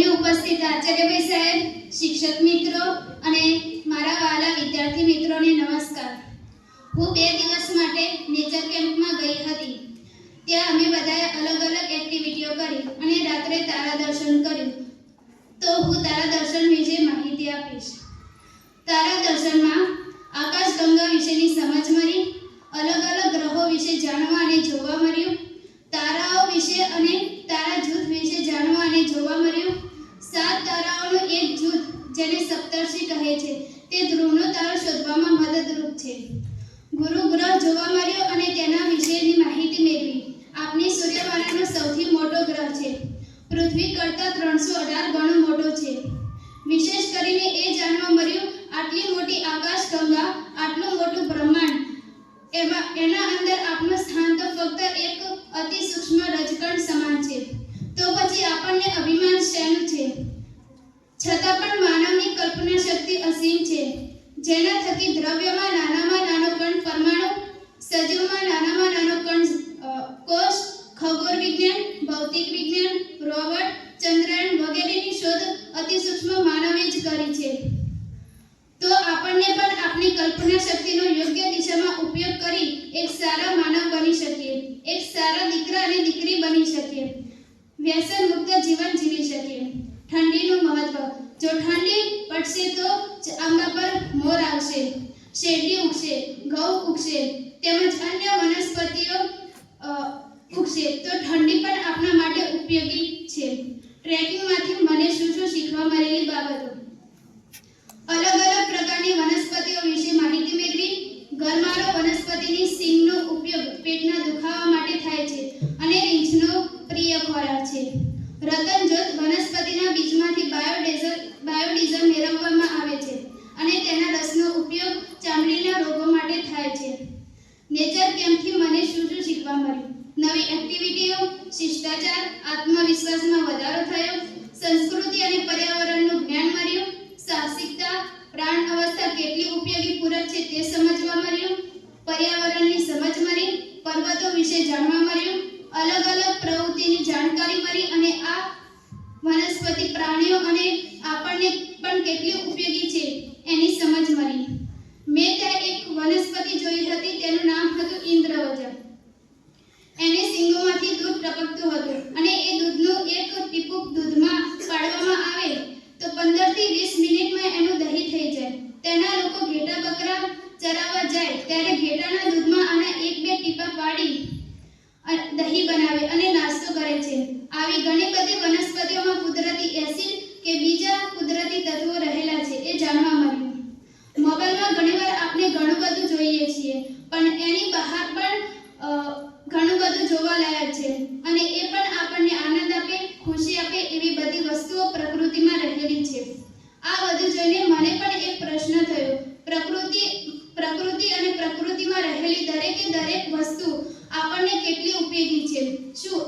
અહીં ઉપસ્થિત આચાર્યભાઈ સાહેબ, શિક્ષક મિત્રો અને મારા વાલા વિદ્યાર્થી મિત્રોને નમસ્કાર. હું બે દિવસ માટે નેચર કેમ્પમાં ગઈ હતી. ત્યાં અમે બધાએ અલગ અલગ એક્ટિવિટીઓ કરી અને રાત્રે તારા દર્શન કર્યું. તો હું તારા દર્શન વિશે માહિતી આપીશ તારા દર્શનમાં આકાશગંગા વિશેની સમજ મળી અલગ અલગ ગ્રહો વિશે જાણવા અને જોવા મળ્યું તારાઓ વિશે અને તારા જૂથ વિશે જાણવા અને જોવા મળ્યું સાત તારાઓનું એક જૂથ જેને સપ્તર્ષિ કહે છે. તે ધ્રુવનો તારો શોધવામાં મદદરૂપ છે. ગુરુ ગ્રહ જોવા મળ્યો અને તેના વિશેની માહિતી મેળવી. આપની સૂર્યમાળાનો સૌથી મોટો ગ્રહ છે. પૃથ્વી કરતાં ત્રણસો અઢાર ગણો મોટો છે. વિશેષ કરીને એ જાણવા મળ્યું, આટલી મોટી આકાશગંગા આટલું મોટું બ્રહ્માંડ, એમાં, એના અંદર આપનું સ્થાન તો ફક્ત એક અતિ સૂક્ષ્મ રજકણ સમાન છે. તો પછી આપણને અભિમાન શેનું છે? છતાં પણ માનવની કલ્પના શક્તિ અસીમ છે. જેના થકી દ્રવ્યમાં નાનામાં નાનો કણ, પરમાણુ સજીવમાં નાનામાં નાનો કણ કોષ ખગોળ વિજ્ઞાન ભૌતિક વિજ્ઞાન, રોબોટ, ચંદ્રયાન વગેરેની શોધ અતિ સૂક્ષ્મ માનવે જ કરી છે. તો આપણને પણ આપણી કલ્પના શક્તિનો યોગ્ય દિશામાં ઉપયોગ કરી એક સારા માનવ બની શકીએ, એક સારા દીકરા અને દીકરી બની શકીએ વ્યસન મુક્ત જીવન જીવી શકીએ. ઠંડીનું મહત્વ. જો ઠંડી પડશે તો આંબા પર મોર આવશે, શેરડી ઉગશે, ઘઉં ઉગશે, તેમજ અન્ય વનસ્પતિઓ ઉગશે. તો ઠંડી પણ આપણા માટે ઉપયોગી છે. ટ્રેકિંગમાંથી મને શું શું શીખવા મળેલી બાબતો? અલગ અલગ પ્રકારની વનસ્પતિઓ વિશે માહિતી મેળવી. ગરમાળો વનસ્પતિની સિંગનો ઉપયોગ પેટના દુખાવા માટે થાય છે અને રીંછનો પ્રિય ખોરાક છે રતનજોત વનસ્પતિના બીજમાંથી બાયોડીઝલ બાયોડીઝલ મેળવવામાં આવે છે અને તેના રસનો ઉપયોગ ચામડીના રોગો માટે થાય છે. નેચર કેમ્પથી મને શું શું શીખવા મળ્યું? નવી એક્ટિવિટીઓ શિષ્ટાચાર, આત્મવિશ્વાસમાં વધારો થયો, સંસ્કૃતિ અને પર્યાવરણનું જ્ઞાન મળ્યું, સાહસિકતા, પ્રાણ અવસ્થા કેટલી ઉપયોગી પૂરક છે તે સમજવા મળ્યું, પર્યાવરણની સમજ મળી, પર્વતો વિશે જાણવા મળ્યું અલગ અલગ પ્રવૃત્તિની જાણકારી મળી અને આ વનસ્પતિ પ્રાણીઓ અને આપણને પણ કેટલી ઉપયોગી છે એની સમજ મળી. મેં ત્યાં એક વનસ્પતિ જોઈ હતી, તેનું નામ હતું ઇન્દ્રવજા એને સિંગોમાંથી દૂધ ટપકતું હતું અને એ દૂધનું એક ટીપું દૂધમાં પાડવામાં આવે તો 15 થી 20 મિનિટમાં એનું દહીં થઈ જાય. તેના લોકો ઘેટા બકરા ચરાવવા જાય, ત્યારે ઘેટાના દૂધમાં આના એક બે ટીપા પાડી દહીં બનાવે અને નાસ્તો કરે છે. આવી ઘણી બધી વનસ્પતિઓમાં કુદરતી એસિડ કે બીજા કુદરતી તત્વો રહેલા છે એ જાણવા મળ્યું મોબાઈલમાં ઘણીવાર આપણે ઘણું બધું જોઈએ છીએ, પણ એની બહાર પણ ઘણું બધું જોવા લાયક છે અને એ પણ આપણને આનંદ આપે ખુશી આપે એવી બધી વસ્તુઓ પ્રકૃતિમાં રહેલી છે આ બધું જોઈને મને પણ એક પ્રશ્ન થયો પ્રકૃતિ પ્રકૃતિ અને પ્રકૃતિમાં રહેલી દરેકે દરેક વસ્તુ આપણને કેટલી ઉપયોગી છે? શું